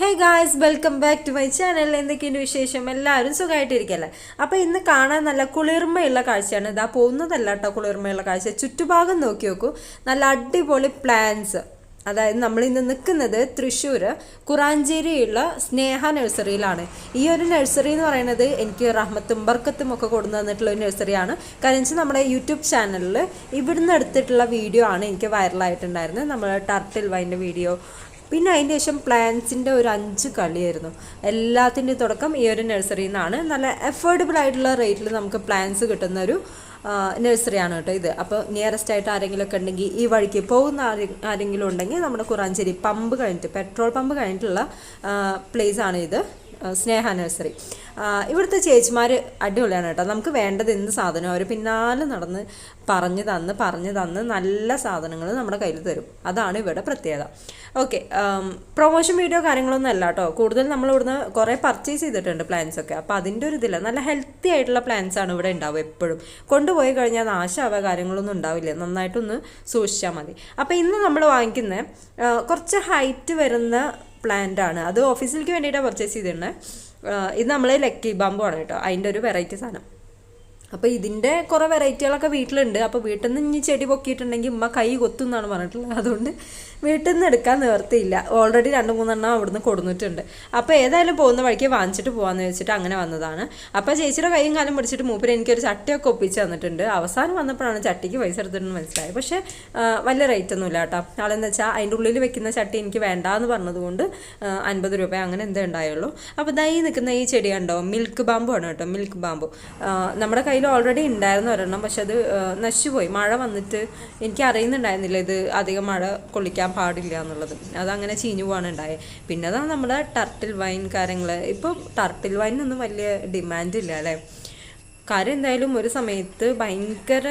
Hey guys welcome back to my channel എന്തൊക്കെയുണ്ട് വിശേഷം? എല്ലാവരും സുഖമായിട്ടിരിക്കല്ലേ? അപ്പോൾ ഇന്ന് കാണാൻ നല്ല കുളിർമയുള്ള കാഴ്ചയാണ്. ഇതാ പോകുന്നതല്ല കേട്ടോ കുളിർമയുള്ള കാഴ്ച. ചുറ്റുഭാഗം നോക്കി നോക്കൂ. നല്ല അടിപൊളി പ്ലാൻസ് അതായത് നമ്മൾ ഇന്ന് നിൽക്കുന്നത് തൃശ്ശൂർ കുറാഞ്ചേരിയുള്ള സ്നേഹ നഴ്സറിയിലാണ്. ഈ ഒരു നഴ്സറി എന്ന് പറയുന്നത് എനിക്ക് റഹ്മത്തും ബർക്കത്തും ഒക്കെ കൊണ്ടു തന്നിട്ടുള്ള ഒരു നഴ്സറിയാണ്. കാരണം വെച്ചാൽ നമ്മുടെ യൂട്യൂബ് ചാനലിൽ ഇവിടുന്ന് എടുത്തിട്ടുള്ള വീഡിയോ ആണ് എനിക്ക് വൈറലായിട്ടുണ്ടായിരുന്നത് നമ്മൾ ടർട്ടിൽ വൈന്റെ വീഡിയോ പിന്നെ അതിന്റെ ശേഷം പ്ലാന്റ്സിന്റെ ഒരു അഞ്ച് കളിയായിരുന്നു. എല്ലാത്തിന്റെയും തുടക്കം ഈ ഒരു നഴ്സറിയിൽ നിന്നാണ് നല്ല അഫോർഡബിൾ ആയിട്ടുള്ള റേറ്റിൽ നമുക്ക് പ്ലാന്റ്സ് കിട്ടുന്ന ഒരു നഴ്സറിയാണ് കേട്ടോ ഇത്. അപ്പോൾ നിയറസ്റ്റ് ആയിട്ട് ആരെങ്കിലും ഒക്കെ ഉണ്ടെങ്കിൽ ഈ വഴിക്ക് പോകുന്ന ആരെങ്കിലും ഉണ്ടെങ്കിൽ നമ്മുടെ കുറാഞ്ചേരി പമ്പ് കഴിഞ്ഞിട്ട് പെട്രോൾ പമ്പ് കഴിഞ്ഞിട്ടുള്ള പ്ലേസ് ആണ് ഇത്. സ്നേഹ നഴ്സറി. ഇവിടുത്തെ ചേച്ചിമാർ അടിപൊളിയാണ് കേട്ടോ. നമുക്ക് വേണ്ടത് എന്ത് സാധനം അവർ പിന്നാലെ നടന്ന് പറഞ്ഞു തന്ന് പറഞ്ഞു തന്ന് നല്ല സാധനങ്ങൾ നമ്മുടെ കയ്യിൽ തരും. അതാണ് ഇവിടെ പ്രത്യേകത. ഓക്കെ പ്രൊമോഷൻ വീഡിയോ കാര്യങ്ങളൊന്നും അല്ല കേട്ടോ. കൂടുതൽ നമ്മൾ ഇവിടുന്ന് കുറേ പർച്ചേസ് ചെയ്തിട്ടുണ്ട് പ്ലാൻസ് ഒക്കെ. അപ്പോൾ അതിന്റെ ഒരു ഇതില്ല നല്ല ഹെൽത്തി ആയിട്ടുള്ള പ്ലാൻസ് ആണ് ഇവിടെ ഉണ്ടാവുക എപ്പോഴും. കൊണ്ടുപോയി കഴിഞ്ഞാൽ നാശമാവുക കാര്യങ്ങളൊന്നും ഉണ്ടാവില്ല. നന്നായിട്ടൊന്ന് സൂക്ഷിച്ചാൽ മതി. അപ്പോൾ ഇന്ന് നമ്മൾ വാങ്ങിക്കുന്ന കുറച്ച് ഹൈറ്റ് വരുന്ന പ്ലാന്റ് ആണ്. അത് ഓഫീസിലേക്ക് വേണ്ടിയിട്ടാണ് പർച്ചേസ് ചെയ്തിരുന്നത് ഇത് നമ്മളെ ലക്കി ബാമ്പു ആണ് കേട്ടോ. അതിന്റെ ഒരു വെറൈറ്റി സാധനം. അപ്പോൾ ഇതിന്റെ കുറേ വെറൈറ്റികളൊക്കെ വീട്ടിലുണ്ട്. അപ്പോൾ വീട്ടിൽ നിന്ന് ഇനി ചെടി പൊക്കിയിട്ടുണ്ടെങ്കിൽ ഉമ്മ കൈ കൊത്തും എന്നാണ് പറഞ്ഞിട്ടുള്ളത്. അതുകൊണ്ട് വീട്ടിൽ നിന്ന് എടുക്കാൻ നിവർത്തിയില്ല. ഓൾറെഡി രണ്ട് മൂന്നെണ്ണം അവിടുന്ന് കൊടുന്നിട്ടുണ്ട്. അപ്പോൾ ഏതായാലും പോകുന്ന വഴിക്ക് വാങ്ങിച്ചിട്ട് പോകാമെന്ന് വെച്ചിട്ട് അങ്ങനെ വന്നതാണ്. അപ്പോൾ ചേച്ചിയുടെ കൈയും കാലം പിടിച്ചിട്ട് മൂപ്പര് എനിക്കൊരു ചട്ടിയൊക്കെ ഒപ്പിച്ച് തന്നിട്ടുണ്ട്. അവസാനം വന്നപ്പോഴാണ് ചട്ടിക്ക് പൈസ എടുത്തിട്ടെന്ന് മനസ്സിലായത്. പക്ഷേ വലിയ റേറ്റ് ഒന്നുമില്ല കേട്ടോ. ആളെന്ന് വെച്ചാൽ അതിന്റെ ഉള്ളിൽ വെക്കുന്ന ചട്ടി എനിക്ക് വേണ്ട വേണ്ടാന്ന് പറഞ്ഞതുകൊണ്ട് അൻപത് രൂപ അങ്ങനെ എന്തേ ഉണ്ടായുള്ളൂ. അപ്പോൾ ദൈ നിൽക്കുന്ന ഈ ചെടി കണ്ടോ? മിൽക്ക് ബാമ്പു ആണ് കേട്ടോ. മിൽക്ക് ബാമ്പു നമ്മുടെ കയ്യിൽ ഓൾറെഡി ഉണ്ടായിരുന്നു ഒരെണ്ണം പക്ഷെ അത് നശിച്ചുപോയി. മഴ വന്നിട്ട് എനിക്ക് അറിയുന്നുണ്ടായിരുന്നില്ല ഇത് അധികം മഴ കൊള്ളിക്കാൻ പാടില്ല എന്നുള്ളത്. അതങ്ങനെ ചീഞ്ഞു പോവാണ് ഉണ്ടായത് പിന്നെ അതാണ് നമ്മുടെ ടർട്ടിൽ വൈൻ കാര്യങ്ങൾ ഇപ്പോൾ ടർട്ടിൽ വൈനൊന്നും വലിയ ഡിമാൻഡ് ഇല്ല അല്ലേ? കാര്യം എന്തായാലും ഒരു സമയത്ത് ഭയങ്കര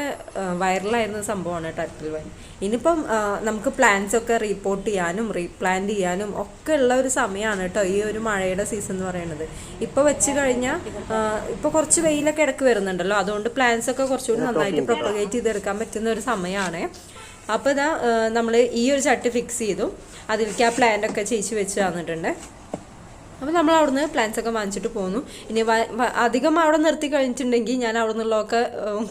വൈറലായിരുന്ന സംഭവമാണ് ടർട്ടിൽ വൈൻ. ഇനിയിപ്പം നമുക്ക് പ്ലാന്റ്സ് ഒക്കെ റീപ്പോർട്ട് ചെയ്യാനും റീപ്ലാന്റ് ചെയ്യാനും ഒക്കെ ഉള്ള ഒരു സമയമാണ് കേട്ടോ ഈ ഒരു മഴയുടെ സീസൺ എന്ന് പറയുന്നത് ഇപ്പോൾ വെച്ച് കഴിഞ്ഞാൽ ഇപ്പോൾ കുറച്ച് വെയിലൊക്കെ ഇടയ്ക്ക് വരുന്നുണ്ടല്ലോ. അതുകൊണ്ട് പ്ലാന്റ്സ് ഒക്കെ കുറച്ചുകൂടി നന്നായിട്ട് പ്രൊപ്പഗേറ്റ് ചെയ്തെടുക്കാൻ പറ്റുന്ന ഒരു സമയമാണ് അപ്പോൾ ഇതാ നമ്മൾ ഈ ഒരു ചട്ടി ഫിക്സ് ചെയ്തു. അതിലേക്ക് ആ പ്ലാന്റ് ഒക്കെ ചേച്ചി വെച്ച് തന്നിട്ടുണ്ട്. അപ്പോൾ നമ്മൾ അവിടുന്ന് പ്ലാൻസ് ഒക്കെ വാങ്ങിച്ചിട്ട് പോന്നു. ഇനി അധികം അവിടെ നിർത്തി കഴിഞ്ഞിട്ടുണ്ടെങ്കിൽ ഞാൻ അവിടെ നിന്നുള്ളതൊക്കെ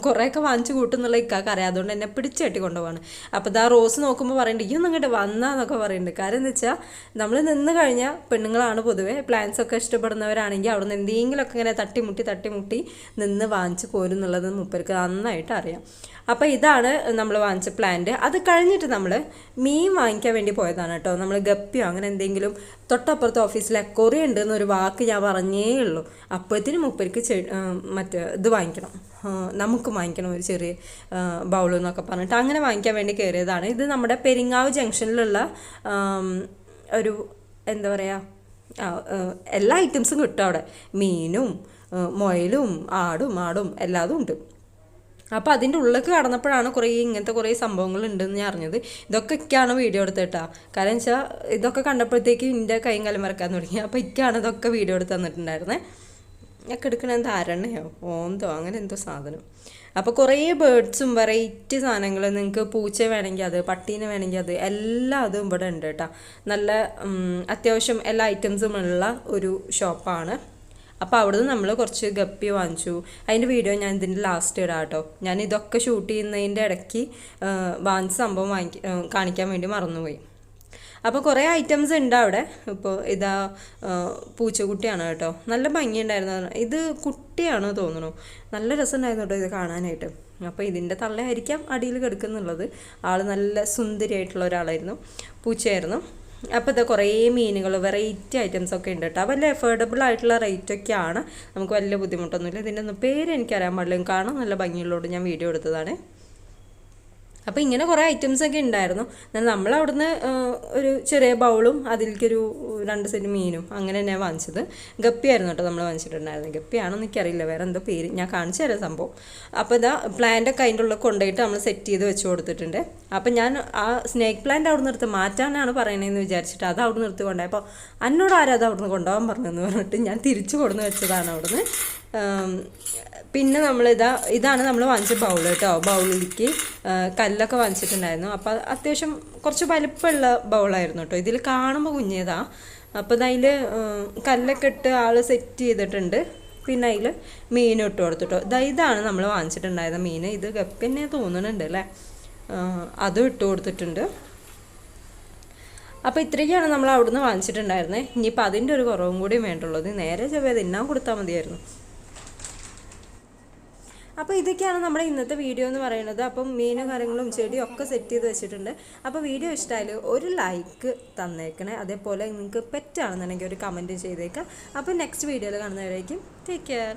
കുറേയൊക്കെ വാങ്ങിച്ചു കൂട്ടുന്നുള്ള ഇക്കാക്ക് അറിയാം. അതുകൊണ്ട് എന്നെ പിടിച്ചെട്ടി കൊണ്ടുപോവാണ്. അപ്പോൾ ഇതാ റോസ് നോക്കുമ്പോൾ പറയുന്നുണ്ട് ഈ ഒന്നും ഇങ്ങോട്ട് വന്നാന്നൊക്കെ പറയുന്നുണ്ട് കാര്യം എന്ന് വെച്ചാൽ നമ്മൾ നിന്ന് കഴിഞ്ഞാൽ പെണ്ണുങ്ങളാണ് പൊതുവേ. പ്ലാൻസ് ഒക്കെ ഇഷ്ടപ്പെടുന്നവരാണെങ്കിൽ അവിടെ നിന്ന് എന്തെങ്കിലുമൊക്കെ ഇങ്ങനെ തട്ടിമുട്ടി തട്ടിമുട്ടി നിന്ന് വാങ്ങിച്ച് പോരും എന്നുള്ളത് മുപ്പർക്ക് നന്നായിട്ട് അറിയാം. അപ്പോൾ ഇതാണ് നമ്മൾ വാങ്ങിച്ച പ്ലാന്റ് അത് കഴിഞ്ഞിട്ട് നമ്മൾ മീൻ വാങ്ങിക്കാൻ വേണ്ടി പോയതാണ് കേട്ടോ. നമ്മൾ ഗപ്പിയോ അങ്ങനെ എന്തെങ്കിലും തൊട്ടപ്പുറത്തെ ഓഫീസിലെ അക്കോറി ഉണ്ട് എന്നൊരു വാക്ക് ഞാൻ പറഞ്ഞേ ഉള്ളൂ. അപ്പോഴത്തേനും മുപ്പർക്ക് ചെ മറ്റേ ഇത് വാങ്ങിക്കണം. നമുക്ക് വാങ്ങിക്കണം ഒരു ചെറിയ ബൗൾ എന്നൊക്കെ പറഞ്ഞിട്ട് അങ്ങനെ വാങ്ങിക്കാൻ വേണ്ടി കയറിയതാണ്. ഇത് നമ്മുടെ പെരിങ്ങാവ് ജംഗ്ഷനിലുള്ള ഒരു എന്താ പറയുക എല്ലാ ഐറ്റംസും കിട്ടും അവിടെ. മീനും മുയലും ആടും ആടും എല്ലാതും ഉണ്ട്. അപ്പോൾ അതിന്റെ ഉള്ളിലേക്ക് കടന്നപ്പോഴാണ് കുറേ ഇങ്ങനത്തെ കുറേ സംഭവങ്ങൾ ഉണ്ടെന്ന് ഞാൻ അറിഞ്ഞത്. ഇതൊക്കെയാണ് വീഡിയോ എടുത്തിട്ടാ കാരണം വെച്ചാൽ ഇതൊക്കെ കണ്ടപ്പോഴത്തേക്ക് എന്റെ കൈയും കലം മറക്കാൻ തുടങ്ങി. അപ്പോൾ ഇക്കാണ് ഇതൊക്കെ വീഡിയോ എടുത്ത് തന്നിട്ടുണ്ടായിരുന്നത് ഒക്കെ എടുക്കണ എന്താ അരണയോ ഓന്തോ അങ്ങനെ എന്തോ സാധനം. അപ്പോൾ കുറേ ബേഡ്സും വെറൈറ്റി സാധനങ്ങൾ നിങ്ങൾക്ക് പൂച്ച വേണമെങ്കിൽ അത് പട്ടീനെ വേണമെങ്കിൽ അത് എല്ലാം അതും ഇവിടെ ഉണ്ട് കേട്ടോ. നല്ല അത്യാവശ്യം എല്ലാ ഐറ്റംസും ഉള്ള ഒരു ഷോപ്പാണ്. അപ്പോൾ അവിടുന്ന് നമ്മൾ കുറച്ച് ഗപ്പി വാങ്ങിച്ചു. അതിന്റെ വീഡിയോ ഞാൻ ഇതിന്റെ ലാസ്റ്റ് ഇടാം കേട്ടോ ഞാൻ ഇതൊക്കെ ഷൂട്ട് ചെയ്യുന്നതിന്റെ ഇടയ്ക്ക് വാങ്ങിച്ച സംഭവം വാങ്ങി കാണിക്കാൻ വേണ്ടി മറന്നുപോയി. അപ്പോൾ കുറേ ഐറ്റംസ് ഉണ്ട് അവിടെ. ഇപ്പോൾ ഇതാ പൂച്ചക്കുട്ടിയാണ് കേട്ടോ. നല്ല ഭംഗിയുണ്ടായിരുന്നു. ഇത് കുട്ടിയാണ് തോന്നുന്നു. നല്ല രസമുണ്ടായിരുന്നു കേട്ടോ ഇത് കാണാനായിട്ട്. അപ്പോൾ ഇതിന്റെ തള്ളയായിരിക്കാം അടിയിൽ കിടക്കുന്നുള്ളത്. ആൾ നല്ല സുന്ദരിയായിട്ടുള്ള ഒരാളായിരുന്നു. പൂച്ചയായിരുന്നു. അപ്പോൾ ഇത് കുറേ മീനുകൾ വെറൈറ്റി ഐറ്റംസ് ഒക്കെ ഉണ്ട് കേട്ടോ. വലിയ എഫോർഡബിൾ ആയിട്ടുള്ള റേറ്റ് ഒക്കെയാണ്. നമുക്ക് വലിയ ബുദ്ധിമുട്ടൊന്നുമില്ല. ഇതിന്റെ ഒന്നും പേര് എനിക്കറിയാൻ പാടില്ല. കാണാൻ നല്ല ഭംഗിയുള്ളതുകൊണ്ട് ഞാൻ വീഡിയോ എടുത്തതാണ്. അപ്പോൾ ഇങ്ങനെ കുറേ ഐറ്റംസ് ഒക്കെ ഉണ്ടായിരുന്നു എന്നാൽ നമ്മൾ അവിടുന്ന് ഒരു ചെറിയ ബൗളും അതിലേക്കൊരു രണ്ട് സെന്റ് മീനും അങ്ങനെ തന്നെ വാങ്ങിച്ചത്. ഗപ്പിയായിരുന്നു കേട്ടോ നമ്മൾ വാങ്ങിച്ചിട്ടുണ്ടായിരുന്നത് ഗപ്പിയാണെന്ന് എനിക്കറിയില്ല. വേറെ എന്തോ പേര്. ഞാൻ കാണിച്ചു തരാം സംഭവം. അപ്പോൾ ഇതാ പ്ലാന്റൊക്കെ അതിന്റെ ഉള്ളിൽ കൊണ്ടുപോയിട്ട് നമ്മൾ സെറ്റ് ചെയ്ത് വെച്ച് കൊടുത്തിട്ടുണ്ട്. അപ്പോൾ ഞാൻ ആ സ്നേക്ക് പ്ലാന്റ് അവിടെ നിർത്ത് മാറ്റാനാണ് പറയണതെന്ന് വിചാരിച്ചിട്ട് അത് അവിടെ നിർത്തി കൊണ്ടുപോയി. അപ്പോൾ എന്നോട് ആരും അത് നിന്ന് കൊണ്ടുപോകാൻ പറഞ്ഞതെന്ന് പറഞ്ഞിട്ട് ഞാൻ തിരിച്ചു കൊടുന്ന് വെച്ചതാണ് അവിടുന്ന്. പിന്നെ നമ്മളിതാ ഇതാണ് നമ്മൾ വാങ്ങിച്ച ബൗൾ കേട്ടോ ബൗളിലേക്ക് കല്ലൊക്കെ വാങ്ങിച്ചിട്ടുണ്ടായിരുന്നു. അപ്പോൾ അത്യാവശ്യം കുറച്ച് വലിപ്പമുള്ള ബൗളായിരുന്നു കേട്ടോ ഇതിൽ കാണുമ്പോൾ കുഞ്ഞേതാ. അപ്പോൾ അതിൽ കല്ലൊക്കെ ഇട്ട് ആൾ സെറ്റ് ചെയ്തിട്ടുണ്ട്. പിന്നെ അതിൽ മീനും ഇട്ട് കൊടുത്തിട്ടോ ഇതാ ഇതാണ് നമ്മൾ വാങ്ങിച്ചിട്ടുണ്ടായിരുന്ന മീൻ. ഇത് ഗപ്പിന്നെ തോന്നുന്നുണ്ട് അല്ലേ അതും ഇട്ട് കൊടുത്തിട്ടുണ്ട്. അപ്പോൾ ഇത്രയൊക്കെയാണ് നമ്മൾ അവിടുന്ന് വാങ്ങിച്ചിട്ടുണ്ടായിരുന്നത് ഇനിയിപ്പോൾ അതിന്റെ ഒരു കുറവും കൂടി വേണ്ടുള്ളൂ. നേരെ ചെവ്വേ തിന്നാൻ കൊടുത്താൽ മതിയായിരുന്നു. അപ്പോൾ ഇതൊക്കെയാണ് നമ്മുടെ ഇന്നത്തെ വീഡിയോ എന്ന് പറയുന്നത്. അപ്പം മീനും കാര്യങ്ങളും ചെടിയും ഒക്കെ സെറ്റ് ചെയ്ത് വെച്ചിട്ടുണ്ട്. അപ്പോൾ വീഡിയോ ഇഷ്ടമായാൽ ഒരു ലൈക്ക് തന്നേക്കണേ. അതേപോലെ നിങ്ങൾക്ക് പെറ്റാണെന്നുണ്ടെങ്കിൽ ഒരു കമന്റ് ചെയ്തേക്കാം. അപ്പോൾ നെക്സ്റ്റ് വീഡിയോയിൽ കാണുന്നവരായിരിക്കും ടേക്ക് കെയർ